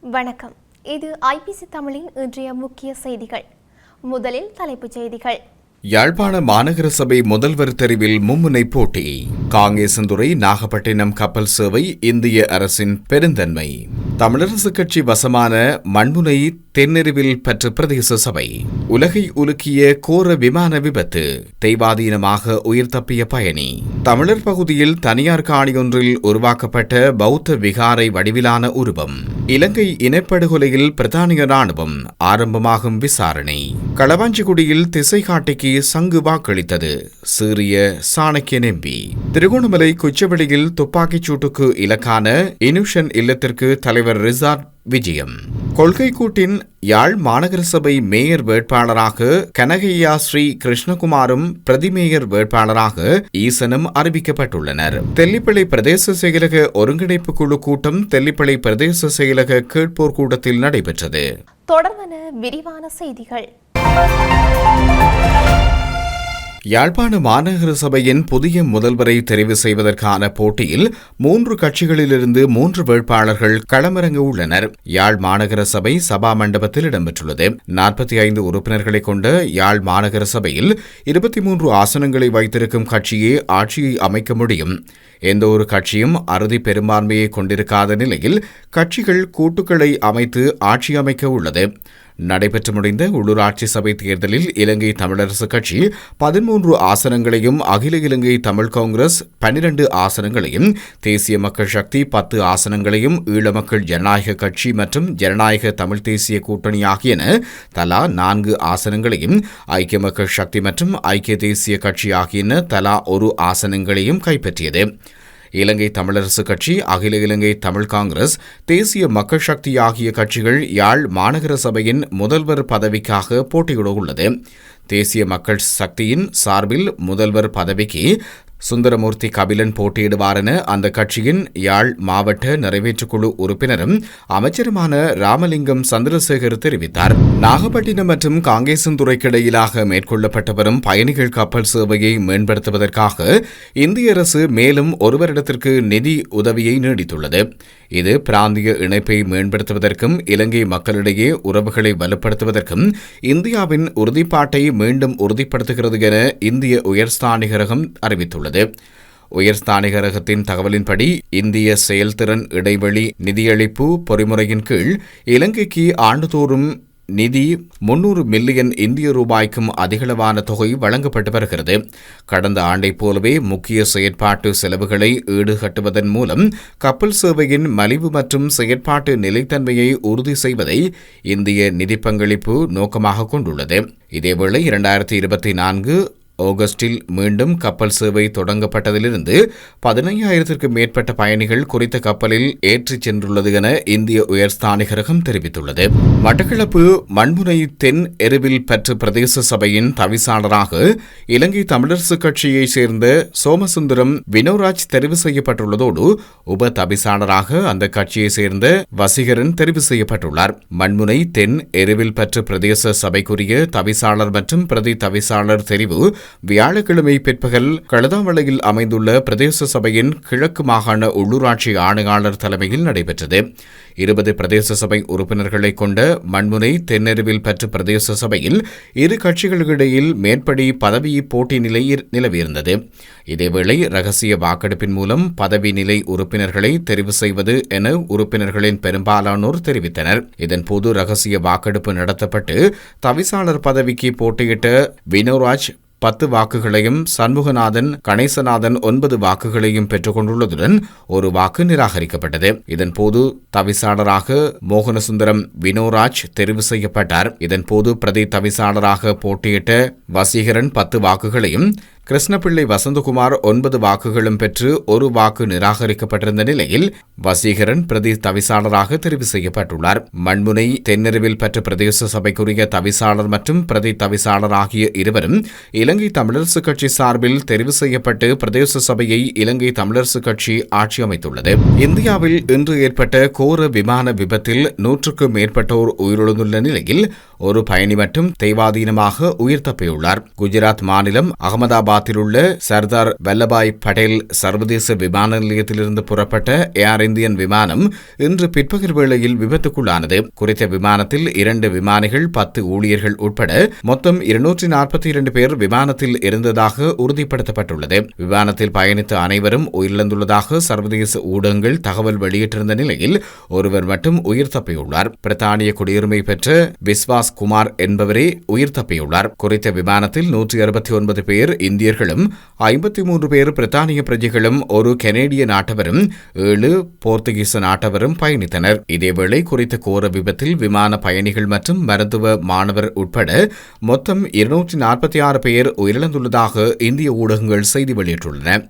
வணக்கம். இது ஐபிசி தமிழின் இன்றைய முக்கிய செய்திகள். முதலில் தலைப்புச் செய்திகள். யாழ்ப்பாண மாநகர சபை முதல்வர் தெரிவில் மும்முனை போட்டி. காங்கேசந்துறை நாகப்பட்டினம் கப்பல் சேவை இந்திய அரசின் பெருந்தன்மை. தமிழரசுக் கட்சி வசமான மண்முனை தென்னெருவில் பெற்ற பிரதேச சபை. உலகை உலுக்கிய கோர விமான விபத்து. தெய்வாதீனமாக உயிர் தப்பிய பயணி. தமிழர் பகுதியில் தனியார் காணியொன்றில் உருவாக்கப்பட்ட பௌத்த விகாரை வடிவிலான உருவம். இலங்கை இனப்படுகொலையில் பிரதானிய ராணுவம் ஆரம்பமாகும் விசாரணை. களவாஞ்சிக்குடியில் திசை காட்டிக்கு சங்கு வாக்களித்தது. சீரிய சாணக்கிய நெம்பி திருகோணமலை குச்சவெளியில் துப்பாக்கிச் சூட்டுக்கு இலக்கான இனுஷன் இல்லத்திற்கு தலைவர் ரிசார்ட் விஜயம். கொள்கை கூட்டின் யாழ் மாநகர சபை மேயர் வேட்பாளராக கனகையா ஸ்ரீ கிருஷ்ணகுமாரும் பிரதி மேயர் வேட்பாளராக ஈசனும் அறிவிக்கப்பட்டுள்ளனர். தெல்லிப்பளை பிரதேச செயலக ஒருங்கிணைப்பு குழு கூட்டம் தெல்லிப்பளை பிரதேச செயலக கேட்போர் கூட்டத்தில் நடைபெற்றது. தொடர்வன விரிவான செய்திகள். யாழ்ப்பாண மாநகர சபையின் புதிய முதல்வரை தெரிவு செய்வதற்கான போட்டியில் மூன்று கட்சிகளிலிருந்து மூன்று வேட்பாளர்கள் களமிறங்க உள்ளனர். யாழ் மாநகர சபை சபா மண்டபத்தில் இடம்பெற்றுள்ளது. நாற்பத்தி ஐந்து உறுப்பினர்களை கொண்ட யாழ் மாநகர சபையில் இருபத்தி மூன்று ஆசனங்களை வைத்திருக்கும் கட்சியே ஆட்சியை அமைக்க முடியும். எந்த ஒரு கட்சியும் அறுதி பெரும்பான்மையை கொண்டிருக்காத நிலையில் கட்சிகள் கூட்டுக்களை அமைத்து ஆட்சி அமைக்க உள்ளது. நடைபெற்று முடிந்த உள்ளூராட்சி சபை தேர்தலில் இலங்கை தமிழரசு கட்சி பதிமூன்று ஆசனங்களையும் அகில இலங்கை தமிழ் காங்கிரஸ் பன்னிரண்டு ஆசனங்களையும் தேசிய மக்கள் சக்தி பத்து ஆசனங்களையும் ஈழ மக்கள் ஜனநாயக கட்சி மற்றும் ஜனநாயக தமிழ் தேசிய கூட்டணி ஆகியன தலா நான்கு ஆசனங்களையும் ஐக்கிய மக்கள் சக்தி மற்றும் ஐக்கிய தேசிய கட்சி ஆகியன தலா ஒரு ஆசனங்களையும் கைப்பற்றியது. இலங்கை தமிழரசு கட்சி அகில இலங்கை தமிழ் காங்கிரஸ் தேசிய மக்கள் சக்தி ஆகிய கட்சிகள் யாழ் மாநகர சபையின் முதல்வர் பதவிக்காக போட்டியிட உள்ளது. தேசிய மக்கள் சக்தியின் சார்பில் முதல்வர் பதவிக்கு சுந்தரமூர்த்தி கபிலன் போட்டியிடுவார் என அந்த கட்சியின் யாழ் மாவட்ட நிறைவேற்றுக்குழு உறுப்பினரும் அமைச்சருமான ராமலிங்கம் சந்திரசேகர் தெரிவித்தார். நாகப்பட்டினம் மற்றும் காங்கேசந்துறைக்கிடையிலாக மேற்கொள்ளப்பட்டு வரும் பயணிகள் கப்பல் சேவையை மேம்படுத்துவதற்காக இந்திய அரசு மேலும் ஒரு வருடத்திற்கு நிதி உதவியை நீடித்துள்ளது. இது பிராந்திய இணைப்பை மேம்படுத்துவதற்கும் இலங்கை மக்களிடையே உறவுகளை வலுப்படுத்துவதற்கும் இந்தியாவின் உறுதிப்பாட்டை மீண்டும் உறுதிப்படுத்துகிறது என இந்திய உயர்ஸ்தானிகரகம் அறிவித்துள்ளது. உயர்ஸ்தானிகரகத்தின் தகவலின்படி இந்திய செயல்திறன் இடைவெளி நிதியளிப்பு பொறிமுறையின் கீழ் இலங்கைக்கு ஆண்டுதோறும் நிதி முன்னூறு மில்லியன் இந்திய ரூபாய்க்கும் அதிகளவான தொகை வழங்கப்பட்டு வருகிறது. கடந்த ஆண்டைப் போலவே முக்கிய செயற்பாட்டு செலவுகளை ஈடுகட்டுவதன் மூலம் கப்பல் சேவையின் மலிவு மற்றும் செயற்பாட்டு நிலைத்தன்மையை உறுதி செய்வதை இந்திய நிதி பங்களிப்பு நோக்கமாக கொண்டுள்ளது. இதேவேளை இரண்டாயிரத்தி இருபத்தி நான்கு ஆகஸ்டில் மீண்டும் கப்பல் சேவை தொடங்கப்பட்டதிலிருந்து பதினையாயிரத்திற்கும் மேற்பட்ட பயணிகள் குறித்த கப்பலில் ஏற்றிச் சென்றுள்ளது என இந்திய உயர்ஸ்தானிகரகம் தெரிவித்துள்ளது. மட்டக்களப்பு மண்முனை தென் எருவில் பற்று பிரதேச சபையின் தவிசாளராக இலங்கை தமிழரசு கட்சியைச் சேர்ந்த சோமசுந்தரம் வினோராஜ் தெரிவு செய்யப்பட்டுள்ளதோடு உப தவிசாளராக அந்த கட்சியைச் சேர்ந்த வசீகரன் தெரிவு செய்யப்பட்டுள்ளார். மண்முனை தென் எருவில் பற்று பிரதேச சபைக்குரிய தவிசாளர் மற்றும் பிரதி தவிசாளர் தெரிவு வியாழக்கிழமை பிற்பகல் கழுதாவளையில் அமைந்துள்ள பிரதேச சபையின் கிழக்கு மாகாண உள்ளூராட்சி ஆணையாளர் தலைமையில் நடைபெற்றது. இருபது பிரதேச சபை உறுப்பினர்களை கொண்ட மண்முனை தென்னெருவில் பெற்ற பிரதேச சபையில் இரு கட்சிகளுக்கிடையில் மேற்படி பதவி போட்டி நிலை நிலவியிருந்தது. இதேவேளை ரகசிய வாக்கெடுப்பின் மூலம் பதவி நிலை உறுப்பினர்களை தெரிவு செய்வது என உறுப்பினர்களின் பெரும்பாலானோர் தெரிவித்தனர். இதன்போது ரகசிய வாக்கெடுப்பு நடத்தப்பட்டு தவிசாளர் பதவிக்கு போட்டியிட்ட வினோராஜ் பத்து வாக்குகளையும் சண்முகநாதன் கணேசநாதன் ஒன்பது வாக்குகளையும் பெற்றுக் கொண்டுள்ளதுடன் ஒரு வாக்கு நிராகரிக்கப்பட்டது. இதன்போது தவிசாளராக மோகனசுந்தரம் வினோராஜ் தெரிவு செய்யப்பட்டார். இதன்போது பிரதி தவிசாளராக போட்டியிட்ட வசீகரன் பத்து வாக்குகளையும் கிருஷ்ணபிள்ளை வசந்தகுமார் ஒன்பது வாக்குகளும் பெற்று ஒரு வாக்கு நிராகரிக்கப்பட்டிருந்த நிலையில் வசீகரன் பிரதி தவிசாளராக தெரிவு செய்யப்பட்டுள்ளார். மண்முனை தென்னருவில் பெற்ற பிரதேச சபைக்குரிய தவிசாளர் மற்றும் பிரதி தவிசாளர் ஆகிய இருவரும் இலங்கை தமிழரசு கட்சி சார்பில் தெரிவு செய்யப்பட்டு பிரதேச சபையை இலங்கை தமிழரசு கட்சி ஆட்சி அமைத்துள்ளது. இந்தியாவில் இன்று ஏற்பட்ட கோர விமான விபத்தில் நூற்றுக்கும் மேற்பட்டோர் உயிரிழந்துள்ள நிலையில் ஒரு பயணி மட்டும் தெய்வாதீனமாக உயிர் தப்பியுள்ளார். குஜராத் மாநிலம் அகமதாபாத்தில் உள்ள சர்தார் வல்லபாய் படேல் சர்வதேச விமான நிலையத்திலிருந்து புறப்பட்ட ஏர் இந்தியன் விமானம் இன்று பிற்பகல் வேளையில் விபத்துக்குள்ளானது. குறித்த விமானத்தில் இரண்டு விமானிகள் பத்து ஊழியர்கள் உட்பட மொத்தம் இருநூற்றி நாற்பத்தி இரண்டு பேர் விமானத்தில் இருந்ததாக உறுதிப்படுத்தப்பட்டுள்ளது. விமானத்தில் பயணித்த அனைவரும் உயிரிழந்துள்ளதாக சர்வதேச ஊடகங்கள் தகவல் வெளியிட்டிருந்த நிலையில் ஒருவர் மட்டும் உயிர் தப்பியுள்ளார். பிரித்தானிய குடியுரிமை பெற்ற விஸ்வாஸ் குமார் என்பவரே உயிர் தப்பியுள்ளார். குறித்த விமானத்தில் நூற்றி அறுபத்தி ஒன்பது பேர் இந்தியர்களும் ஐம்பத்தி மூன்று பேர் பிரித்தானிய பிரஜைகளும் ஒரு கனேடிய நாட்டவரும் ஏழு போர்த்துகீச நாட்டவரும் பயணித்தனர். இதேவேளை குறித்த கோர விபத்தில் விமான பயணிகள் மற்றும் மருத்துவ மாணவர் உட்பட மொத்தம் இருநூற்றி நாற்பத்தி ஆறு பேர் உயிரிழந்துள்ளதாக இந்திய ஊடகங்கள் செய்தி வெளியிட்டுள்ளன.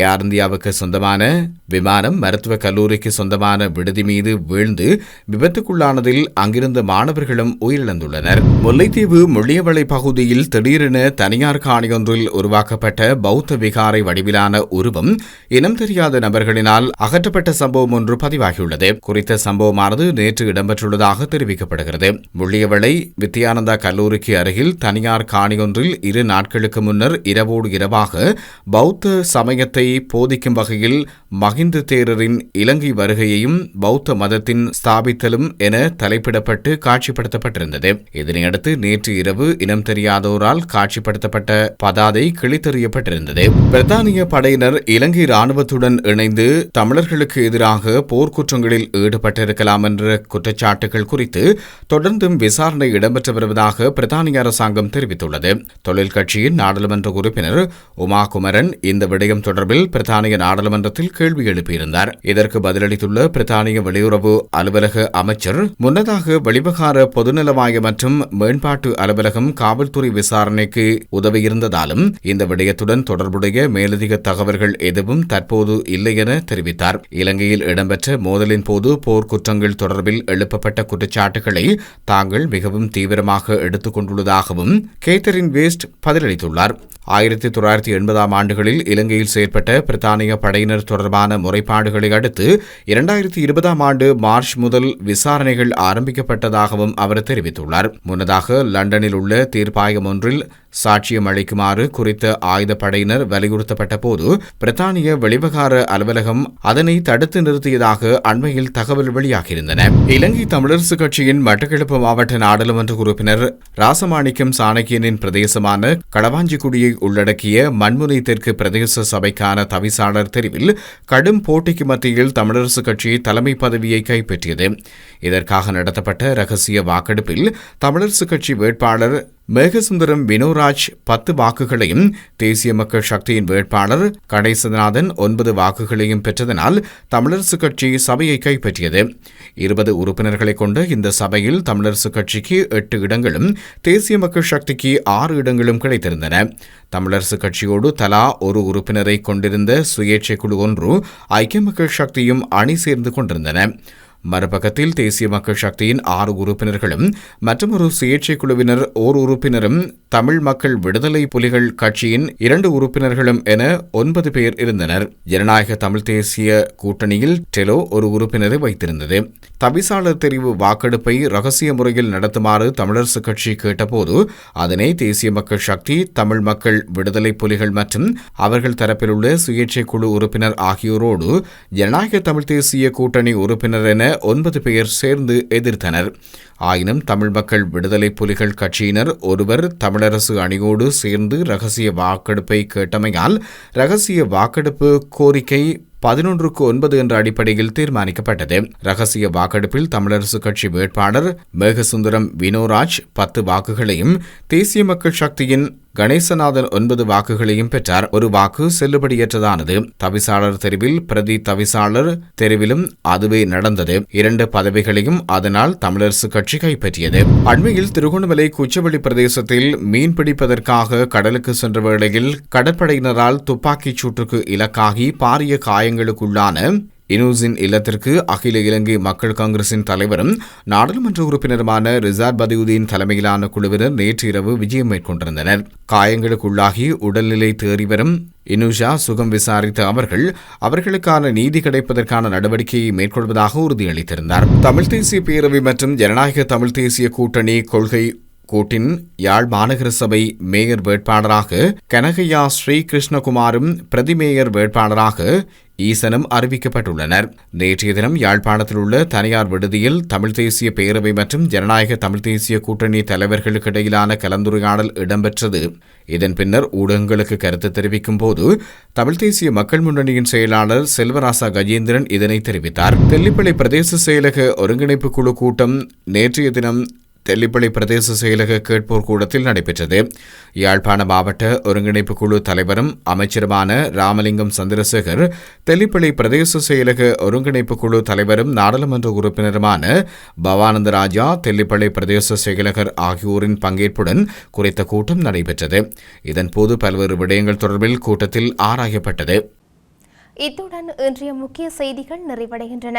ஏர் இந்தியாவுக்கு சொந்தமான விமானம் மருத்துவக் கல்லூரிக்கு சொந்தமான விடுதி மீது வீழ்ந்து விபத்துக்குள்ளானதில் அங்கிருந்த மாணவர்களும் உயிரிழந்துள்ளனர். முல்லைத்தீவு முள்ளியவளை பகுதியில் திடீரென தனியார் காணியொன்றில் உருவாக்கப்பட்ட பௌத்த விகாரை வடிவிலான உருவம் இனம் தெரியாத நபர்களினால் அகற்றப்பட்ட சம்பவம் ஒன்று பதிவாகியுள்ளது. குறித்த சம்பவமானது நேற்று இடம்பெற்றுள்ளதாக தெரிவிக்கப்படுகிறது. முள்ளியவளை வித்யானந்தா கல்லூரிக்கு அருகில் தனியார் காணியொன்றில் இரு நாட்களுக்கு முன்னர் இரவோடு இரவாக பௌத்த சமயத்தை போதிக்கும் வகையில் மகிந்த தேரரின் இலங்கை வருகையையும் பௌத்த மதத்தின் ஸ்தாபித்தலும் என தலைப்பிடப்பட்டு காட்சிப்படுத்தப்பட்டிருந்தது. இதனையடுத்து நேற்று இரவு இனம் தெரியாதோரால் காட்சிப்படுத்தப்பட்ட பதாதை கிழித்தெறியப்பட்டிருந்தது. பிரித்தானிய படையினர் இலங்கை ராணுவத்துடன் இணைந்து தமிழர்களுக்கு எதிராக போர்க்குற்றங்களில் ஈடுபட்டிருக்கலாம் என்ற குற்றச்சாட்டுகள் குறித்து தொடர்ந்தும் விசாரணை இடம்பெற்று வருவதாக பிரித்தானிய அரசாங்கம் தெரிவித்துள்ளது. தொழில் கட்சியின் நாடாளுமன்ற உறுப்பினர் உமா குமரன் இந்த விடயம் தொடர்பில் பிரித்தானிய நாடாளுமன்றத்தில் கேள்வி எழுப்பியிருந்தார். இதற்கு பதிலளித்துள்ள பிரித்தானிய வெளியுறவு அலுவலக அமைச்சர் முன்னதாக வெளிவகார பொதுநலவாய மற்றும் மேம்பாட்டு அலுவலகம் காவல்துறை விசாரணைக்கு உதவியிருந்ததாலும் இந்த விடயத்துடன் தொடர்புடைய மேலதிக தகவல்கள் எதுவும் தற்போது இல்லை என தெரிவித்தார். இலங்கையில் இடம்பெற்ற மோதலின் போது போர்க்குற்றங்கள் தொடர்பில் எழுப்பப்பட்ட குற்றச்சாட்டுகளை தாங்கள் மிகவும் தீவிரமாக எடுத்துக் கொண்டுள்ளதாகவும் கேத்தரின் வேஸ்ட் பதிலளித்துள்ளார். ஆயிரத்தி தொள்ளாயிரத்தி எண்பதாம் ஆண்டுகளில் இலங்கையில் செயற்பட்ட பிரித்தானிய படையினர் தொடர்பான முறைப்பாடுகளை அடுத்து இரண்டாயிரத்தி இருபதாம் ஆண்டு மார்ச் முதல் விசாரணைகள் ஆரம்பிக்கப்பட்டதாகவும் அவர் தெரிவித்துள்ளார். முன்னதாக லண்டனில் உள்ள தீர்ப்பாயம் ஒன்றில் சாட்சியம் அளிக்குமாறு குறித்த ஆயுதப்படையினர் வலியுறுத்தப்பட்ட போது பிரித்தானிய வெளிவகார அலுவலகம் அதனை தடுத்து நிறுத்தியதாக அண்மையில் தகவல் வெளியாகியிருந்தன. இலங்கை தமிழரசு கட்சியின் மட்டக்களப்பு மாவட்ட நாடாளுமன்ற உறுப்பினர் ராசமாணிக்கம் சாணக்கியனின் பிரதேசமான களவாஞ்சிக்குடியை உள்ளடக்கிய மண்முனை தெற்கு பிரதேச சபைக்கான தவிசாளர் தெரிவில் கடும் போட்டிக்கு மத்தியில் தமிழரசு கட்சி தலைமை பதவியை கைப்பற்றியது. இதற்காக நடத்தப்பட்ட ரகசிய வாக்கெடுப்பில் தமிழரசு கட்சி வேட்பாளர் மேகசுந்தரம் வினோராஜ் பத்து வாக்குகளையும் தேசிய மக்கள் சக்தியின் வேட்பாளர் கணேசநாதன் ஒன்பது வாக்குகளையும் பெற்றதனால் தமிழரசு கட்சி சபையை கைப்பற்றியது. இருபது உறுப்பினர்களை கொண்ட இந்த சபையில் தமிழரசு கட்சிக்கு எட்டு இடங்களும் தேசிய மக்கள் சக்திக்கு ஆறு இடங்களும் கிடைத்திருந்தன. தமிழரசு கட்சியோடு தலா ஒரு உறுப்பினரை கொண்டிருந்த சுயேட்சை குழு ஒன்று ஐக்கிய மக்கள் சக்தியும் அணி சேர்ந்து கொண்டிருந்தன. மறுபக்கத்தில் தேசிய மக்கள் சக்தியின் ஆறு உறுப்பினர்களும் மற்றொரு சுயேட்சை குழுவினர் ஓர் உறுப்பினரும் தமிழ் மக்கள் விடுதலை புலிகள் கட்சியின் இரண்டு உறுப்பினர்களும் என ஒன்பது பேர் இருந்தனர். ஜனநாயக தமிழ் தேசிய கூட்டணியில் டெலோ ஒரு உறுப்பினரை வைத்திருந்தது. தவிசாளர் தெரிவு வாக்கெடுப்பை ரகசிய முறையில் நடத்துமாறு தமிழரசு கட்சி கேட்டபோது அதனை தேசிய மக்கள் சக்தி தமிழ் மக்கள் விடுதலை புலிகள் மற்றும் அவர்கள் தரப்பில் உள்ள சுயேட்சை குழு உறுப்பினர் ஆகியோரோடு ஜனநாயக தமிழ் தேசிய கூட்டணி உறுப்பினர் என ஒன்பது பேர் சேர்ந்து எதிர்த்தனர். ஆயினும் தமிழ் மக்கள் விடுதலை புலிகள் கட்சியினர் ஒருவர் தமிழரசு அணியோடு சேர்ந்து ரகசிய வாக்கெடுப்பை கேட்டமையால் ரகசிய வாக்கெடுப்பு கோரிக்கை பதினொன்றுக்கு ஒன்பது என்ற அடிப்படையில் தீர்மானிக்கப்பட்டது. ரகசிய வாக்கெடுப்பில் தமிழரசு கட்சி வேட்பாளர் மேகசுந்தரம் வினோராஜ் பத்து வாக்குகளையும் தேசிய மக்கள் சக்தியின் கணேசநாதன் ஒன்பது வாக்குகளையும் பெற்றார். ஒரு வாக்கு செல்லுபடியற்றதானது. தவிசாளர் தெரிவில் பிரதி தவிசாளர் தெரிவிலும் அதுவே நடந்தது. இரண்டு பதவிகளையும் அதனால் தமிழரசு கட்சி கைப்பற்றியது. அண்மையில் திருகோணமலை குச்சவெளி பிரதேசத்தில் மீன் பிடிப்பதற்காக கடலுக்கு சென்ற வேளையில் கடற்படையினரால் துப்பாக்கிச் சூட்டுக்கு இலக்காகி பாரிய காயங்களுக்குள்ளான இனூசின் இல்லத்திற்கு அகில இலங்கை மக்கள் காங்கிரசின் தலைவரும் நாடாளுமன்ற உறுப்பினருமான ரிசார்ட் பதியுதீன் தலைமையிலான குழுவினர் நேற்று இரவு விஜயம் மேற்கொண்டிருந்தனர். காயங்களுக்குள்ளாகி உடல்நிலை தேறிவரும் இனுஷா சுகம் விசாரித்த அவர்கள் அவர்களுக்கான நீதி கிடைப்பதற்கான நடவடிக்கையை மேற்கொள்வதாக உறுதியளித்திருந்தார். தமிழ் தேசிய பேரவை மற்றும் ஜனநாயக தமிழ் தேசிய கூட்டணி கொள்கை கூட்டின் யாழ் மாநகர சபை மேயர் வேட்பாளராக கனகையா ஸ்ரீகிருஷ்ணகுமாரும் கிருஷ்ணகுமாரும் பிரதிமேயர் வேட்பாளராக ஈசனும் அறிவிக்கப்பட்டுள்ளனர். நேற்றைய தினம் யாழ்ப்பாணத்தில் உள்ள தனியார் விடுதியில் தமிழ் தேசிய பேரவை மற்றும் ஜனநாயக தமிழ் தேசிய கூட்டணி தலைவர்களுக்கு இடையிலான கலந்துரையாடல் இடம்பெற்றது. இதன் பின்னர் ஊடகங்களுக்கு கருத்து தெரிவிக்கும் போது தமிழ் தேசிய மக்கள் முன்னணியின் செயலாளர் செல்வராசா கஜேந்திரன் இதனை தெரிவித்தார். தெல்லிப்பளை பிரதேச செயலக ஒருங்கிணைப்பு குழு கூட்டம் நேற்றைய தினம் தெல்லிப்பள்ளி பிரதேச செயலக கேட்போர் கூடத்தில் நடைபெற்றது. யாழ்ப்பாண மாவட்ட ஒருங்கிணைப்பு குழு தலைவரும் அமைச்சருமான ராமலிங்கம் சந்திரசேகர் தெல்லிப்பள்ளி பிரதேச செயலக ஒருங்கிணைப்பு குழு தலைவரும் நாடாளுமன்ற உறுப்பினருமான பவானந்த ராஜா தெல்லிப்பள்ளி பிரதேச செயலகர் ஆகியோரின் பங்கேற்புடன் குறித்த கூட்டம் நடைபெற்றது. இதன்போது பல்வேறு விடயங்கள் தொடர்பில் கூட்டத்தில் ஆராயப்பட்டது. இத்துடன் இன்றைய முக்கிய செய்திகள் நிறைவடைகின்றன.